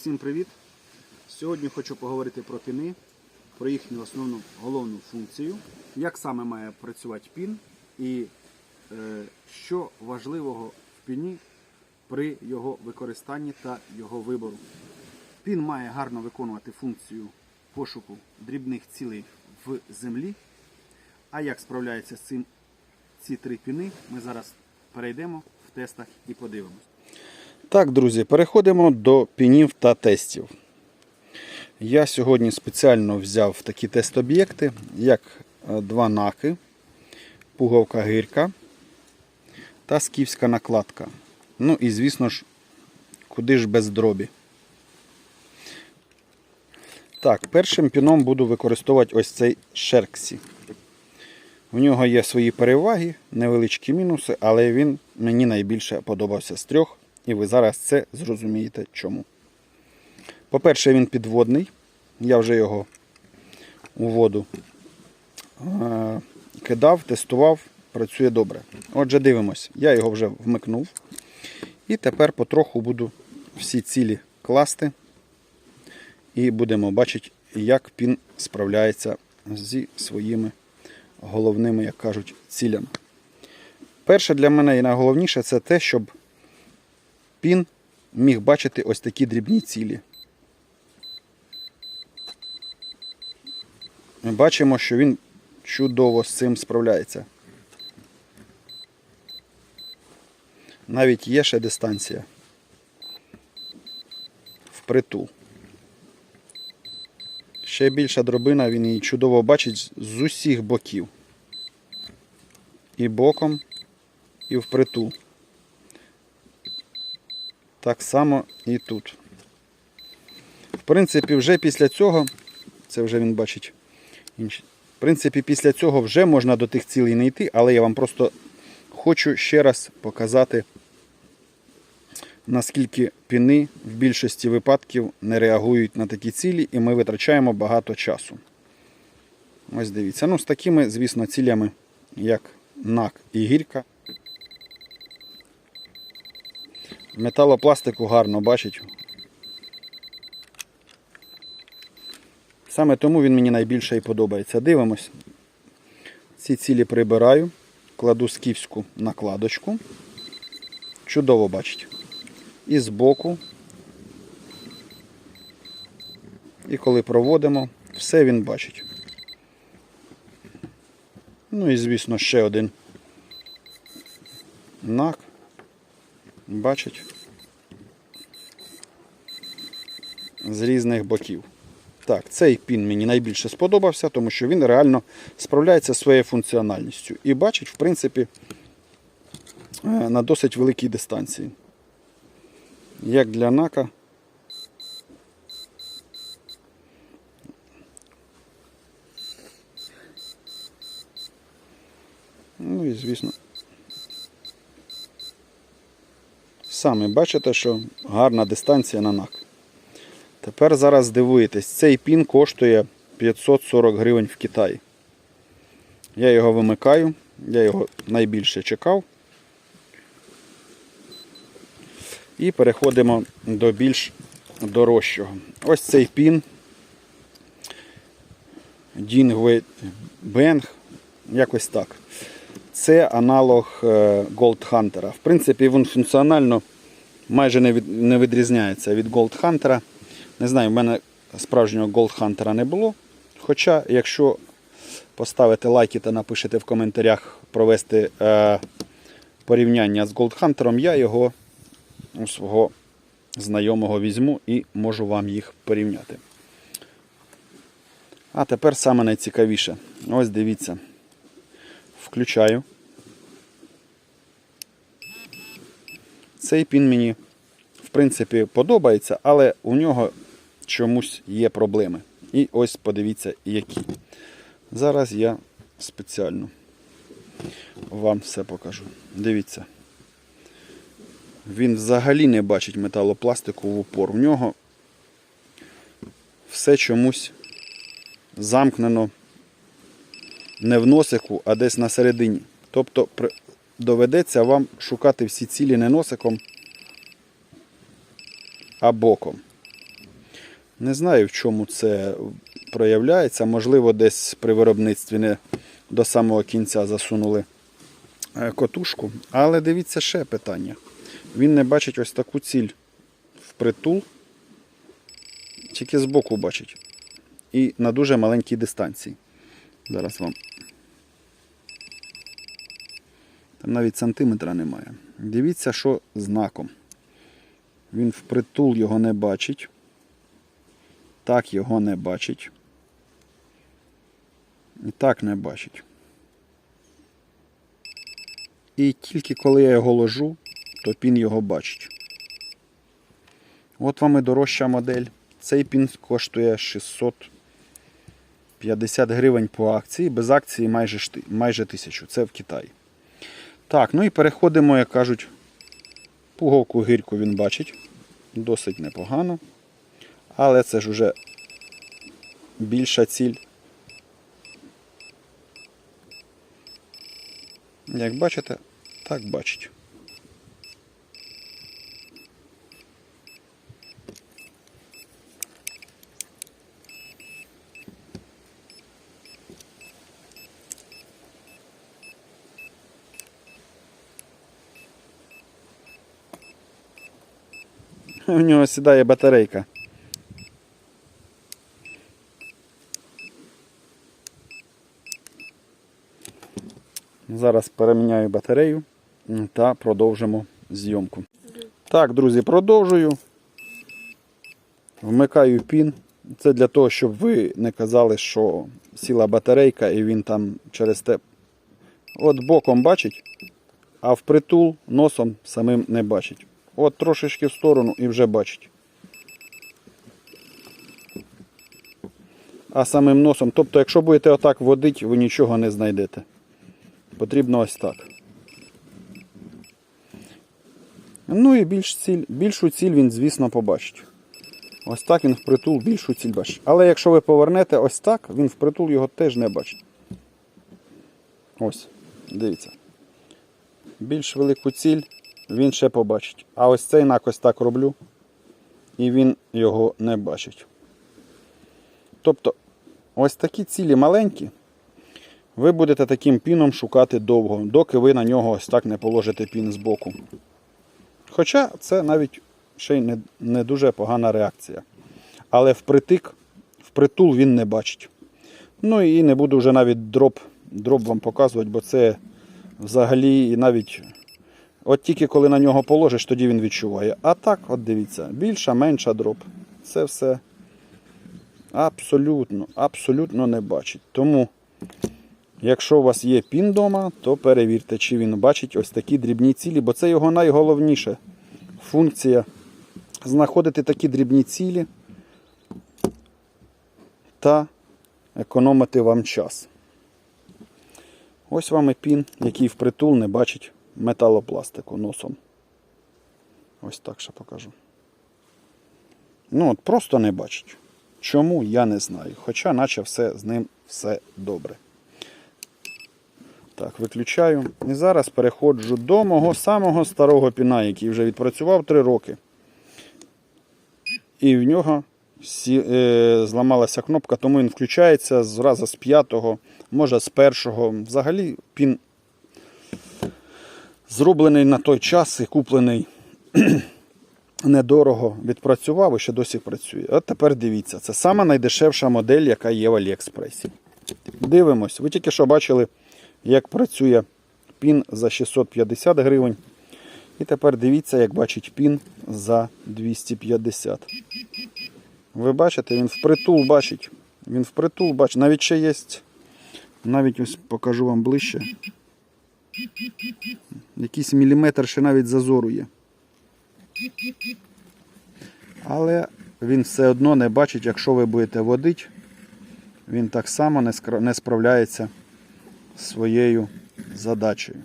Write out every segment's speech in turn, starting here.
всім привіт! Сьогодні хочу поговорити про піни, про їхню основну головну функцію, як саме має працювати пін і е, що важливого в піні при його використанні та його вибору. Пін має гарно виконувати функцію пошуку дрібних цілей в землі. А як справляються з цим ці три піни, ми зараз перейдемо в тестах і подивимось. Так, друзі, переходимо до пінів та тестів. Я сьогодні спеціально взяв такі тест-об'єкти, як е, два наки, пуговка гирка та скіфська накладка. Ну і, звісно ж, куди ж без дробі. Так, першим піном буду використовувати ось цей Шерксі. В нього є свої переваги, невеличкі мінуси, але він мені найбільше подобався з трьох. І ви зараз це зрозумієте чому. По-перше, він підводний. Я вже його у воду кидав, тестував, працює добре. Отже, дивимось, я його вже вмикнув. І тепер потроху буду всі цілі класти. І будемо бачити, як пін справляється зі своїми головними, як кажуть, цілями. Перше для мене і найголовніше це те, щоб пін міг бачити ось такі дрібні цілі. Ми бачимо, що він чудово з цим справляється. Навіть є ще дистанція. Впритул. Ще більша дробина, він її чудово бачить з усіх боків. І боком, і впритул. Так само і тут. В принципі, вже після цього, це вже він бачить. В принципі, після цього вже можна до тих цілей не йти, але я вам просто хочу ще раз показати, наскільки піни в більшості випадків не реагують на такі цілі, і ми витрачаємо багато часу. Ось дивіться. Ну, з такими, звісно, цілями, як НАК і гірка. Металопластику гарно бачить. Саме тому він мені найбільше і подобається. Дивимось. Ці цілі прибираю, кладу скіфську накладочку. Чудово бачить. І збоку. І коли проводимо, все він бачить. Ну і, звісно, ще один нак. Бачить. З різних боків. Так, цей пін мені найбільше сподобався, тому що він реально справляється своєю функціональністю. І бачить, в принципі, е, на досить великій дистанції. Як для нака. Ну і звісно. Самі бачите, що гарна дистанція на НАК. Тепер зараз здивуєтесь, цей пін коштує 540 гривень в Китаї. Я його вимикаю, я його найбільше чекав. І переходимо до більш дорожчого. Ось цей пін. Dingway Bang, якось так. Це аналог е, Gold Hunter. В принципі, він функціонально майже не, від, не відрізняється від Gold Hunter. Не знаю, в мене справжнього Gold Hunter не було. Хоча, якщо поставите лайки та напишете в коментарях провести е, порівняння з Gold Hunter, я його у свого знайомого візьму і можу вам їх порівняти. А тепер саме найцікавіше. Ось дивіться. Включаю. Цей пін мені, в принципі, подобається, але у нього чомусь є проблеми. І ось подивіться, які. Зараз я спеціально вам все покажу. Дивіться. Він взагалі не бачить металопластику в упор. В нього все чомусь замкнено не в носику, а десь на середині. Тобто доведеться вам шукати всі цілі не носиком, а боком. Не знаю, в чому це проявляється. Можливо, десь при виробництві не до самого кінця засунули е, котушку. Але дивіться ще питання. Він не бачить ось таку ціль впритул, тільки збоку бачить. І на дуже маленькій дистанції. Зараз вам. Там навіть сантиметра немає. Дивіться, що знаком. Він впритул його не бачить. Так його не бачить. І так не бачить. І тільки коли я його ложу, то пін його бачить. От вам і дорожча модель. Цей пін коштує 650 гривень по акції. Без акції майже, майже 1000. Це в Китаї. Так, ну і переходимо, як кажуть, пуговку гірку він бачить. Досить непогано. Але це ж уже більша ціль. Як бачите, так бачить. У нього сідає батарейка. Зараз переміняю батарею та продовжимо зйомку. Так, друзі, продовжую. Вмикаю пін. Це для того, щоб ви не казали, що сіла батарейка і він там через те. От боком бачить, а впритул носом самим не бачить. От трошечки в сторону і вже бачить. А самим носом, тобто, якщо будете отак водити, ви нічого не знайдете. Потрібно ось так. Ну і більш ціль, більшу ціль він, звісно, побачить. Ось так він впритул більшу ціль бачить. Але якщо ви повернете ось так, він впритул його теж не бачить. Ось, дивіться. Більш велику ціль він ще побачить. А ось цей знак ось так роблю, і він його не бачить. Тобто, ось такі цілі маленькі, ви будете таким піном шукати довго, доки ви на нього ось так не положите пін збоку. Хоча це навіть ще й не, не дуже погана реакція. Але впритик, впритул він не бачить. Ну і не буду вже навіть дроп, дроп вам показувати, бо це взагалі навіть. От тільки коли на нього положиш, тоді він відчуває. А так, от дивіться, більша, менша дроп. Це все абсолютно, абсолютно не бачить. Тому, якщо у вас є пін вдома, то перевірте, чи він бачить ось такі дрібні цілі, бо це його найголовніша функція знаходити такі дрібні цілі та економити вам час. Ось вам і пін, який впритул не бачить металопластику носом. Ось так ще покажу. Ну, от просто не бачить. Чому, я не знаю. Хоча наче все з ним все добре. Так, виключаю. І зараз переходжу до мого самого старого піна, який вже відпрацював 3 роки. І в нього сі, е, зламалася кнопка, тому він включається зразу з п'ятого, може з першого. Взагалі пін зроблений на той час і куплений недорого, відпрацював і ще досі працює. От тепер дивіться, це сама найдешевша модель, яка є в Аліекспресі. Дивимось, ви тільки що бачили, як працює пін за 650 гривень. І тепер дивіться, як бачить пін за 250. Ви бачите, він впритул бачить. Він впритул бачить. Навіть ще є. Навіть ось покажу вам ближче. Якийсь міліметр ще навіть зазору є. Але він все одно не бачить, якщо ви будете водити, він так само не справляється з своєю задачею.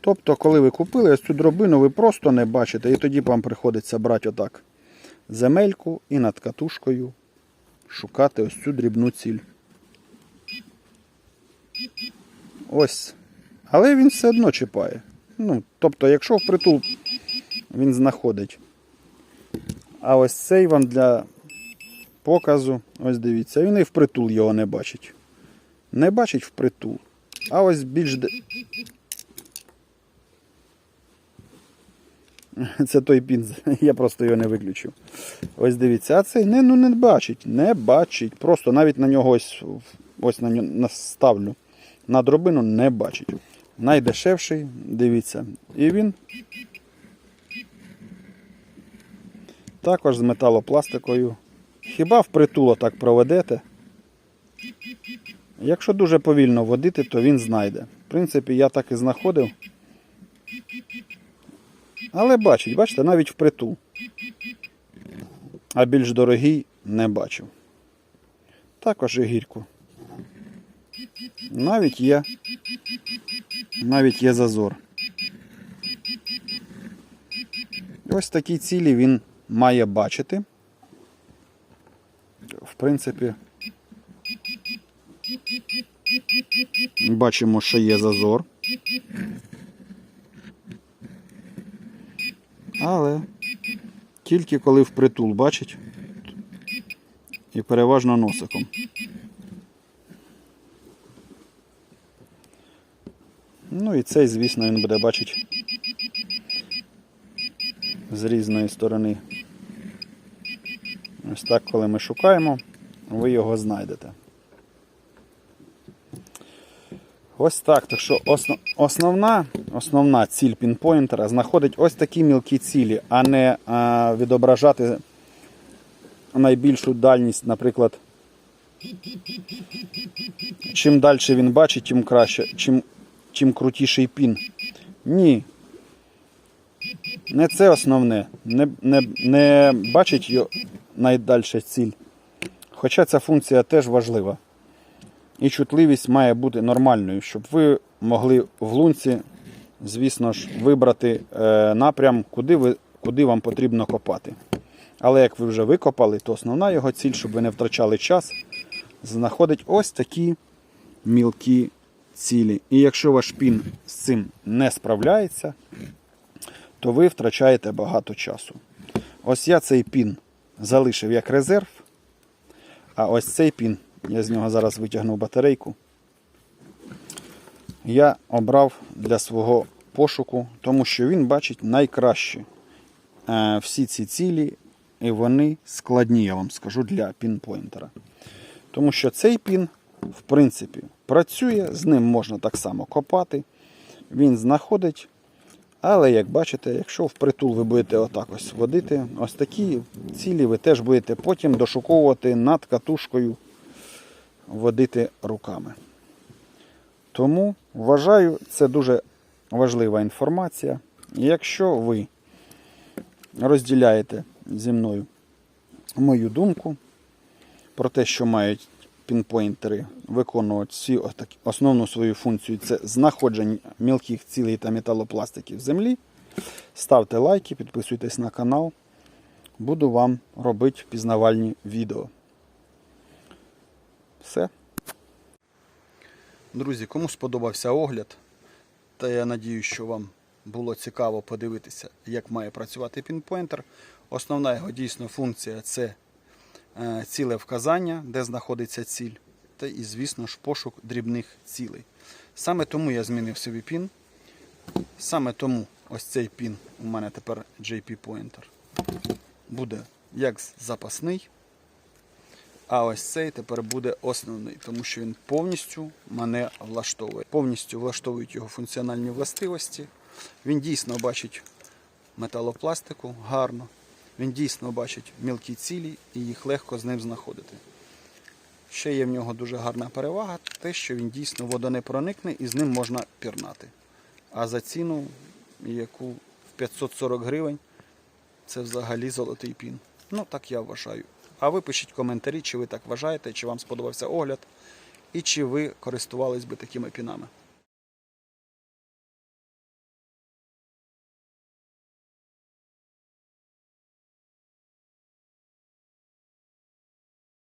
Тобто, коли ви купили ось цю дробину, ви просто не бачите, і тоді вам приходиться брати отак земельку і над катушкою шукати ось цю дрібну ціль. Ось. Але він все одно чіпає. Ну, тобто, якщо впритул він знаходить. А ось цей вам для показу. Ось дивіться, він і впритул його не бачить. Не бачить впритул. А ось більш. Це той пін, я просто його не виключив. Ось дивіться, а цей не, ну, не бачить, не бачить. Просто навіть на нього ось, ось на нього наставлю. На дробину не бачить. Найдешевший, дивіться. І він також з металопластикою. Хіба впритул так проведете? Якщо дуже повільно водити, то він знайде. В принципі, я так і знаходив. Але бачить, бачите, навіть впритул. А більш дорогий не бачив. Також і гірку. Навіть є. Навіть є зазор. Ось такі цілі він має бачити. В принципі, бачимо, що є зазор. Але тільки коли впритул бачить і переважно носиком. Ну і цей, звісно, він буде бачити з різної сторони. Ось так, коли ми шукаємо, ви його знайдете. Ось так. Так що осно- основна, основна ціль пінпойнтера знаходить ось такі мілкі цілі, а не а, відображати найбільшу дальність, наприклад. Чим далі він бачить, тим краще, чим, чим крутіший пін. Ні. Не це основне. Не, не, не бачить його найдальша ціль. Хоча ця функція теж важлива. І чутливість має бути нормальною, щоб ви могли в лунці, звісно ж, вибрати е, напрям, куди, ви, куди вам потрібно копати. Але як ви вже викопали, то основна його ціль, щоб ви не втрачали час, знаходить ось такі мілкі цілі. І якщо ваш пін з цим не справляється, то ви втрачаєте багато часу. Ось я цей пін залишив як резерв, а ось цей пін, я з нього зараз витягнув батарейку. Я обрав для свого пошуку, тому що він бачить найкраще е, всі ці цілі, і вони складні, я вам скажу, для пінпойнтера. Тому що цей пін, в принципі, працює, з ним можна так само копати. Він знаходить. Але, як бачите, якщо впритул ви будете отак ось водити, ось такі цілі ви теж будете потім дошуковувати над катушкою, водити руками. Тому вважаю, це дуже важлива інформація. Якщо ви розділяєте зі мною мою думку про те, що мають пінпойнтери виконувати всі отакі- основну свою функцію це знаходження мілких цілей та металопластиків в землі. Ставте лайки, підписуйтесь на канал. Буду вам робити пізнавальні відео. Все. Друзі, кому сподобався огляд, та я надію, що вам було цікаво подивитися, як має працювати пінпойнтер. Основна його дійсно функція це ціле вказання, де знаходиться ціль, та і, звісно ж, пошук дрібних цілей. Саме тому я змінив собі пін. Саме тому ось цей пін у мене тепер JP Pointer буде як запасний. А ось цей тепер буде основний, тому що він повністю мене влаштовує. Повністю влаштовують його функціональні властивості. Він дійсно бачить металопластику гарно. Він дійсно бачить мілкі цілі і їх легко з ним знаходити. Ще є в нього дуже гарна перевага, те, що він дійсно водонепроникне і з ним можна пірнати. А за ціну, яку в 540 гривень, це взагалі золотий пін. Ну, так я вважаю. А ви пишіть коментарі, чи ви так вважаєте, чи вам сподобався огляд, і чи ви користувались би такими пінами.